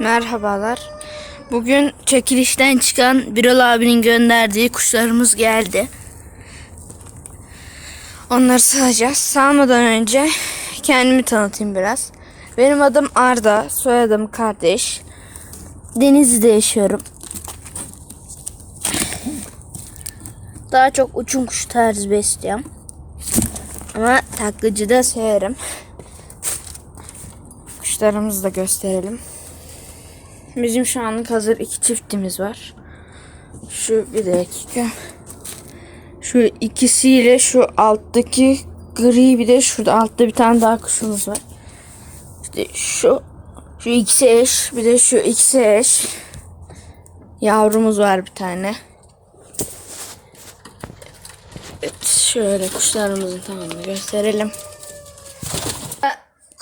Merhabalar. Bugün çekilişten çıkan Birol abinin gönderdiği kuşlarımız geldi. Onları sağacağız. Sağmadan önce kendimi tanıtayım biraz. Benim adım Arda, soyadım kardeş. Denizli'de yaşıyorum. Daha çok uçum kuş tarzı besliyorum. Ama taklacı da severim. Kuşlarımızı da gösterelim. Bizim şu anlık hazır iki çiftimiz var. Şu bir dakika. Şu ikisiyle şu alttaki gri bir de şurada altta bir tane daha kuşumuz var. İşte şu şu ikisi eş bir de şu ikisi eş. Yavrumuz var bir tane. Evet şöyle kuşlarımızın tamamını gösterelim.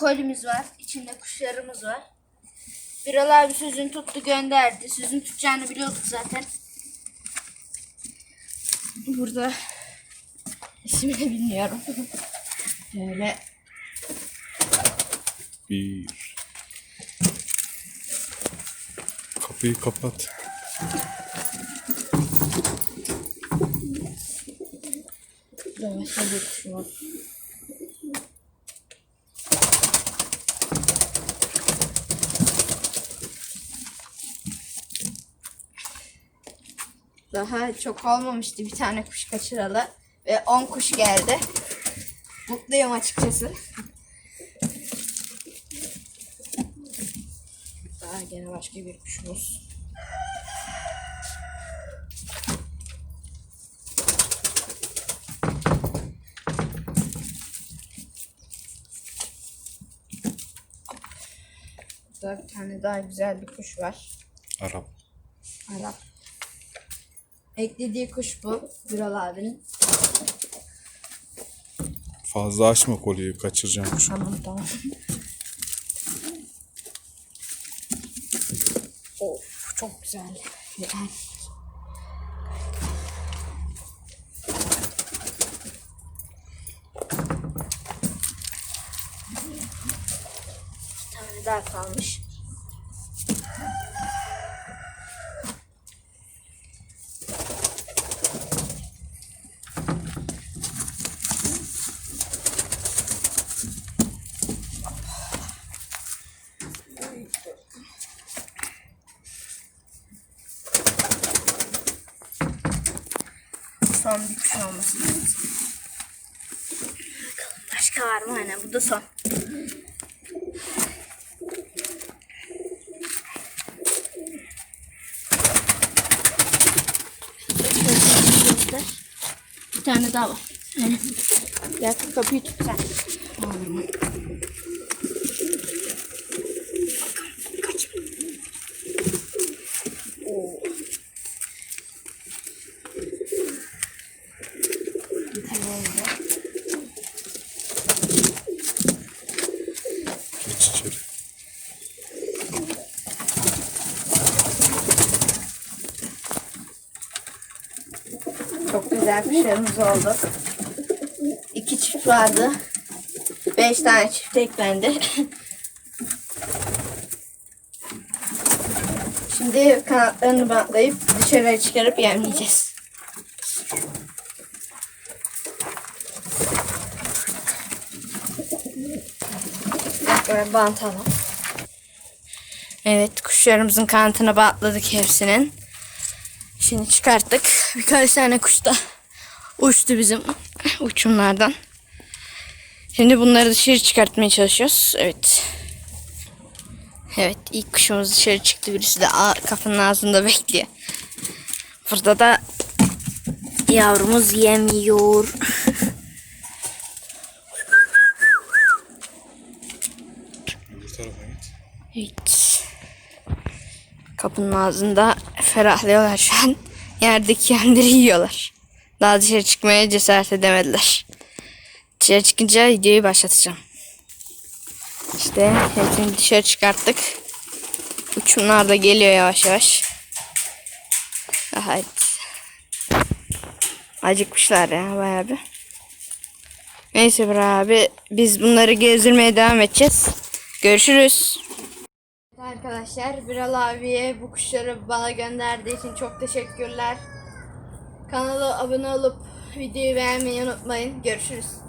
Kolimiz var. içinde kuşlarımız var. Biral abi sözünü tuttu gönderdi. Sözünü tutacağını biliyorduk zaten. Burada ismini bilmiyorum. Böyle Bir. Kapıyı kapat. başka bir kuşum var. Daha çok olmamıştı bir tane kuş kaçıralı ve 10 kuş geldi. Mutluyum açıkçası. Daha gene başka bir kuşumuz. Burada bir tane daha güzel bir kuş var. Arap. Arap. Eklediği kuş bu. Biral abinin. Fazla açma kolyeyi kaçıracağım kuşu. Tamam tamam. of çok güzel. Yani. Bir tane daha kalmış. Son bir kuş olması lazım. Bakalım başka var mı? Aynen bu da son. Bir tane daha var. Gel kapıyı tut sen. Olur Kaç. Çok güzel kuşlarımız oldu. İki çift vardı. Beş tane çift eklendi. Şimdi kanatlarını bantlayıp dışarıya çıkarıp yemleyeceğiz. Bir dakika ben bant alalım. Evet kuşlarımızın kanatına bantladık hepsinin. Şimdi çıkarttık. Birkaç tane kuş da uçtu bizim uçumlardan. Şimdi bunları dışarı çıkartmaya çalışıyoruz. Evet. Evet ilk kuşumuz dışarı çıktı. Birisi de kapının ağzında bekliyor. Burada da yavrumuz yem yiyor. Evet. Kapının ağzında ferahlıyorlar şu an. Yerdeki yemleri yiyorlar. Daha dışarı çıkmaya cesaret edemediler. Dışarı çıkınca videoyu başlatacağım. İşte hepsini dışarı çıkarttık. Uçumlar da geliyor yavaş yavaş. Evet. Acıkmışlar ya bayağı bir. Neyse bre abi biz bunları gezdirmeye devam edeceğiz. Görüşürüz. Arkadaşlar Biral abiye bu kuşları bana gönderdiği için çok teşekkürler. Kanala abone olup videoyu beğenmeyi unutmayın. Görüşürüz.